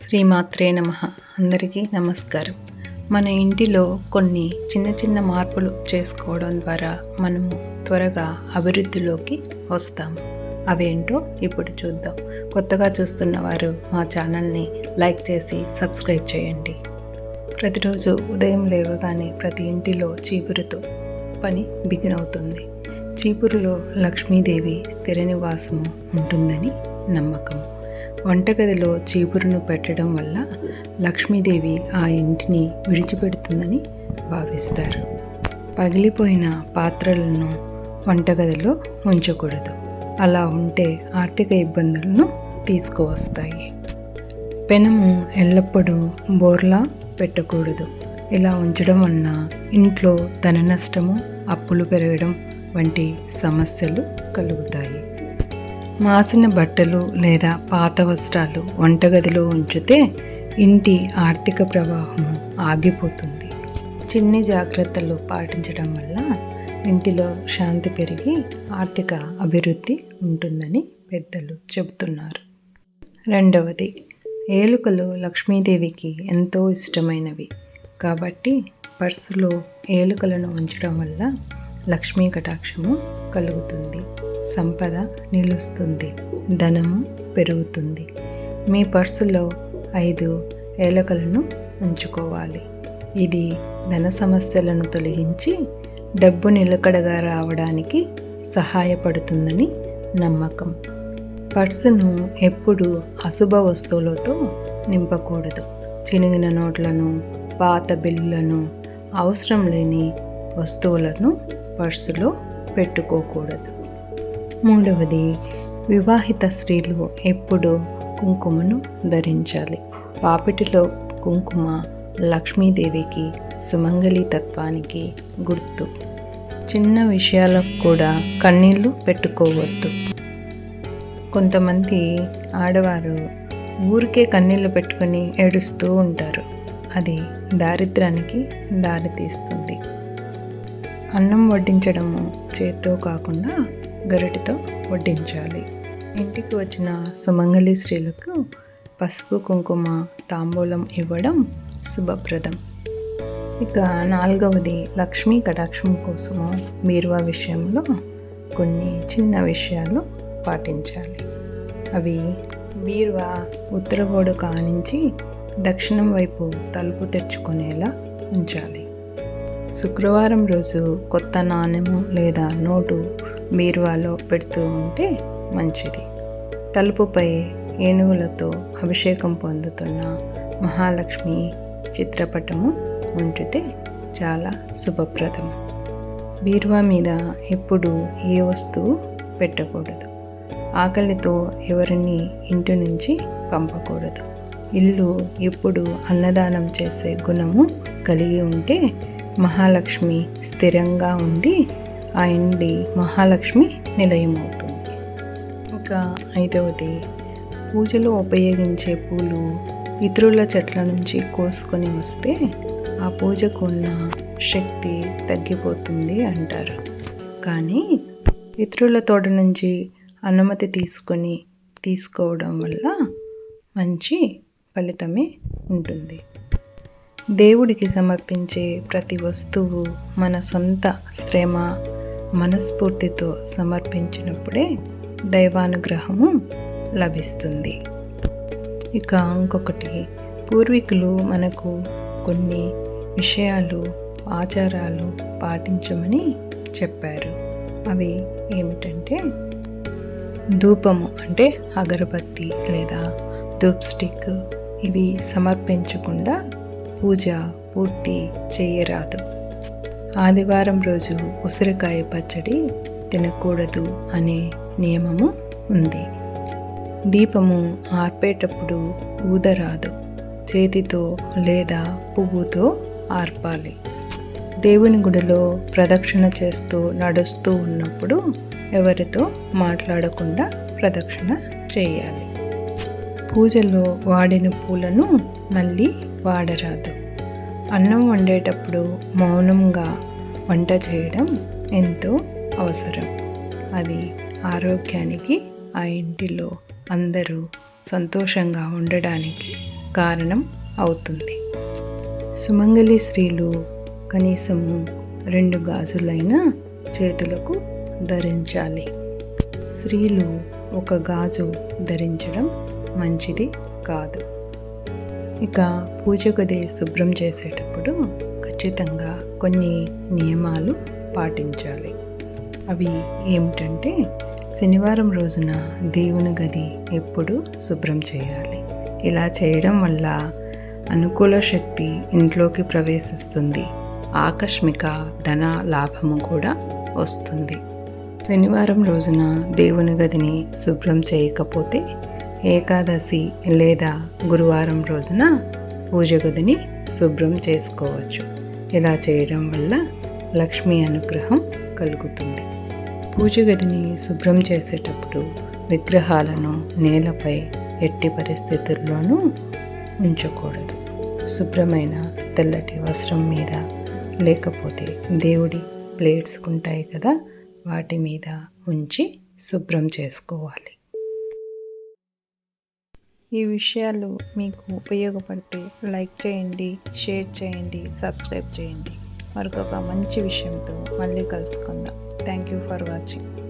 శ్రీమాత్రే నమ. అందరికీ నమస్కారం. మన ఇంటిలో కొన్ని చిన్న చిన్న మార్పులు చేసుకోవడం ద్వారా మనము త్వరగా అభివృద్ధిలోకి వస్తాము అవేంటో ఇప్పుడు చూద్దాం. కొత్తగా చూస్తున్న వారు మా ఛానల్ని లైక్ చేసి సబ్స్క్రైబ్ చేయండి. ప్రతిరోజు ఉదయం లేవగానే ప్రతి ఇంటిలో చీపురుతో పని బిగిన్ అవుతుంది. చీపురులో లక్ష్మీదేవి స్థిర నివాసము ఉంటుందని నమ్మకం. వంటగదిలో చీపురును పెట్టడం వల్ల లక్ష్మీదేవి ఆ ఇంటిని విడిచిపెడుతుందని భావిస్తారు. పగిలిపోయిన పాత్రలను వంటగదిలో ఉంచకూడదు. అలా ఉంటే ఆర్థిక ఇబ్బందులను తీసుకువస్తాయి. పెనము ఎల్లప్పుడూ బోర్లా పెట్టకూడదు. ఇలా ఉంచడం వలన ఇంట్లో ధన నష్టము అప్పులు పెరగడం వంటి సమస్యలు కలుగుతాయి. మాసిన బట్టలు లేదా పాత వస్త్రాలు వంటగదిలో ఉంచితే ఇంటి ఆర్థిక ప్రవాహం ఆగిపోతుంది. చిన్ని జాగ్రత్తలు పాటించడం వల్ల ఇంటిలో శాంతి పెరిగి ఆర్థిక అభివృద్ధి ఉంటుందని పెద్దలు చెబుతున్నారు. రెండవది ఏలుకలు లక్ష్మీదేవికి ఎంతో ఇష్టమైనవి. కాబట్టి పర్సులో ఏలుకలను ఉంచడం వల్ల లక్ష్మీ కటాక్షము కలుగుతుంది. సంపద నిలుస్తుంది ధనము పెరుగుతుంది. మీ పర్సులో ఐదు ఏలకలను ఉంచుకోవాలి. ఇది ధన సమస్యలను తొలగించి డబ్బు నిలకడగా రావడానికి సహాయపడుతుందని నమ్మకం. పర్సును ఎప్పుడు అశుభ వస్తువులతో నింపకూడదు. చినిగిన నోట్లను పాత బిల్లులను అవసరం లేని వస్తువులను పర్సులో పెట్టుకోకూడదు. మూడవది వివాహిత స్త్రీలు ఎప్పుడు కుంకుమను ధరించాలి. పాపిటిలో కుంకుమ లక్ష్మీదేవికి సుమంగళి తత్వానికి గుర్తు. చిన్న విషయాలకు కూడా కన్నీళ్ళు పెట్టుకోవద్దు. కొంతమంది ఆడవారు ఊరికే కన్నీళ్ళు పెట్టుకొని ఏడుస్తూ ఉంటారు. అది దారిద్రానికి దారితీస్తుంది. అన్నం వడ్డించడము చేత్తో కాకుండా గరిటితో వడ్డించాలి. ఇంటికి వచ్చిన సుమంగళి స్త్రీలకు పసుపు కుంకుమ తాంబూలం ఇవ్వడం శుభప్రదం. ఇక నాలుగవది లక్ష్మీ కటాక్షం కోసము బీరువా విషయంలో కొన్ని చిన్న విషయాలు పాటించాలి. అవి బీరువా ఉత్తర గోడ కానించి దక్షిణం వైపు తలుపు తెచ్చుకునేలా ఉంచాలి. శుక్రవారం రోజు కొత్త నాణ్యము లేదా నోటు బీరువాలో పెడుతూ ఉంటే మంచిది. తలుపుపై ఏనుగులతో అభిషేకం పొందుతున్న మహాలక్ష్మి చిత్రపటము ఉంచితే చాలా శుభప్రదం బీరువా మీద ఎప్పుడు ఏ వస్తువు పెట్టకూడదు. ఆకలితో ఎవరిని ఇంటి నుంచి పంపకూడదు. ఇల్లు ఎప్పుడు అన్నదానం చేసే గుణము కలిగి ఉంటే మహాలక్ష్మి స్థిరంగా ఉండి ఆ ఇండి మహాలక్ష్మి నిలయం అవుతుంది ఇంకా ఐదవది పూజలో ఉపయోగించే పూలు ఇతరుల చెట్ల నుంచి కోసుకొని వస్తే ఆ పూజకు ఉన్న శక్తి తగ్గిపోతుంది అంటారు. కానీ ఇతరుల తోట నుంచి అనుమతి తీసుకొని తీసుకోవడం వల్ల మంచి ఫలితమే ఉంటుంది. దేవుడికి సమర్పించే ప్రతి వస్తువు మన సొంత శ్రమ మనస్ఫూర్తితో సమర్పించినప్పుడే దైవానుగ్రహము లభిస్తుంది. ఇక ఇంకొకటి పూర్వీకులు మనకు కొన్ని విషయాలు ఆచారాలు పాటించమని చెప్పారు. అవి ఏమిటంటే ధూపము అంటే అగరబత్తి లేదా ధూప్ స్టిక్ ఇవి సమర్పించకుండా పూజ పూర్తి చేయరాదు. ఆదివారం రోజు ఉసిరికాయ పచ్చడి తినకూడదు అనే నియమము ఉంది. దీపము ఆర్పేటప్పుడు ఊదరాదు. చేతితో లేదా పువ్వుతో ఆర్పాలి. దేవుని గుడిలో ప్రదక్షిణ చేస్తూ నడుస్తూ ఉన్నప్పుడు ఎవరితో మాట్లాడకుండా ప్రదక్షిణ చేయాలి. పూజలో వాడిన పూలను మళ్ళీ వాడరాదు. అన్నం వండేటప్పుడు మౌనంగా వంట చేయడం ఎంతో అవసరం. అది ఆరోగ్యానికి ఆ ఇంటిలో అందరూ సంతోషంగా ఉండడానికి కారణం అవుతుంది. సుమంగలి స్త్రీలు కనీసము రెండు గాజులైన చేతులకు ధరించాలి. స్త్రీలు ఒక గాజు ధరించడం మంచిది కాదు. ఇక పూజ గది శుభ్రం చేసేటప్పుడు ఖచ్చితంగా కొన్ని నియమాలు పాటించాలి. అవి ఏమిటంటే శనివారం రోజున దేవుని గది ఎప్పుడు శుభ్రం చేయాలి. ఇలా చేయడం వల్ల అనుకూల శక్తి ఇంట్లోకి ప్రవేశిస్తుంది. ఆకస్మిక ధన లాభము కూడా వస్తుంది. శనివారం రోజున దేవుని గదిని శుభ్రం చేయకపోతే ఏకాదశి లేదా గురువారం రోజున పూజ గదిని శుభ్రం చేసుకోవచ్చు. ఇలా చేయడం వల్ల లక్ష్మీ అనుగ్రహం కలుగుతుంది. పూజ గదిని శుభ్రం చేసేటప్పుడు విగ్రహాలను నేలపై ఎట్టి పరిస్థితుల్లోనూ ఉంచకూడదు. శుభ్రమైన తెల్లటి వస్త్రం మీద లేకపోతే దేవుడి ప్లేట్స్ ఉంటాయి కదా వాటి మీద ఉంచి శుభ్రం చేసుకోవాలి. ఈ విషయాలు మీకు ఉపయోగపడితే లైక్ చేయండి షేర్ చేయండి సబ్స్క్రైబ్ చేయండి. మరొక మంచి విషయంతో మళ్ళీ కలుసుకుందాం. Thank you for watching